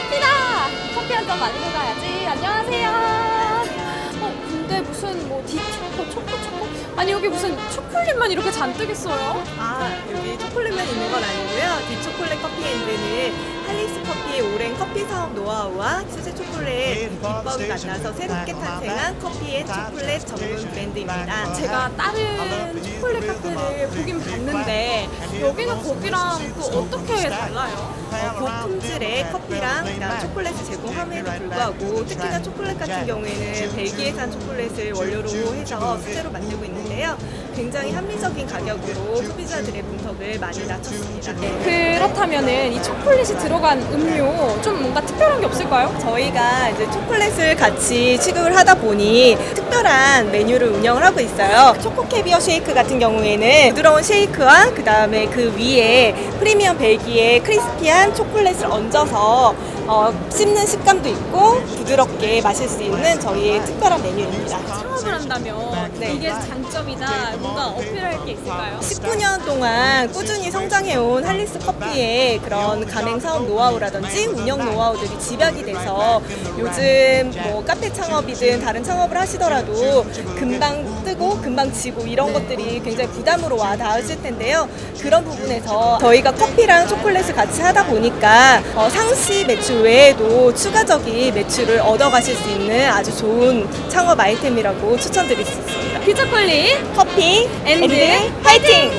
커피다! 커피 한 잔 마시고 가야지. 안녕하세요. 어, 근데 무슨 뭐 디초코, 초코, 초코? 아니, 여기 무슨 초콜릿만 이렇게 잔뜩 있어요? 아, 여기 초콜릿만 있는 건 아니고요. 디초콜릿 커피엔드는 할리스 커피의 오랜 커피 사업 노하우와 수제 초콜릿 비법을 만나서 새롭게 탄생한 커피의 초콜릿 전문 브랜드입니다. 제가 다른 초콜릿 카페를 보긴 봤는데 여기는 거기랑 또 어떻게 달라요? 어, 고품질의 커피랑 그다음 초콜릿을 제공함에도 불구하고 특히나 초콜릿 같은 경우에는 벨기에산 초콜릿을 원료로 해서 수제로 만들고 있는데요. 굉장히 합리적인 가격으로 소비자들의 문턱을 많이 낮췄습니다. 그렇다면은 이 초콜릿이 들어간 음료 좀 뭔가 특별한 게 없을까요? 저희가 이제 초콜릿을 같이 취급을 하다 보니 특별한 메뉴를 운영을 하고 있어요. 초코 캐비어 쉐이크 같은 경우에는 부드러운 쉐이크와 그 다음에 그 위에 프리미엄 벨기에 크리스피한 초콜릿을 얹어서 어, 씹는 식감도 있고 부드럽게 마실 수 있는 저희의 특별한 메뉴입니다. 창업을 한다면 네. 이게 장점이다 뭔가 어필할 게 있을까요? 19년 동안 꾸준히 성장해온 할리스 커피의 그런 가맹 사업 노하우라든지 운영 노하우들이 집약이 돼서 요즘 뭐 카페 창업이든 다른 창업을 하시더라도 금방 뜨고 금방 지고 이런 것들이 굉장히 부담으로 와 닿으실 텐데요. 그런 부분에서 저희가 커피랑 초콜릿을 같이 하다 보니까 어, 상시 매출 외에도 추가적인 매출을 얻어가실 수 있는 아주 좋은 창업 아이템이라고 추천드릴 수 있습니다. 피자콜릿 커피 앤드 앤드 화이팅!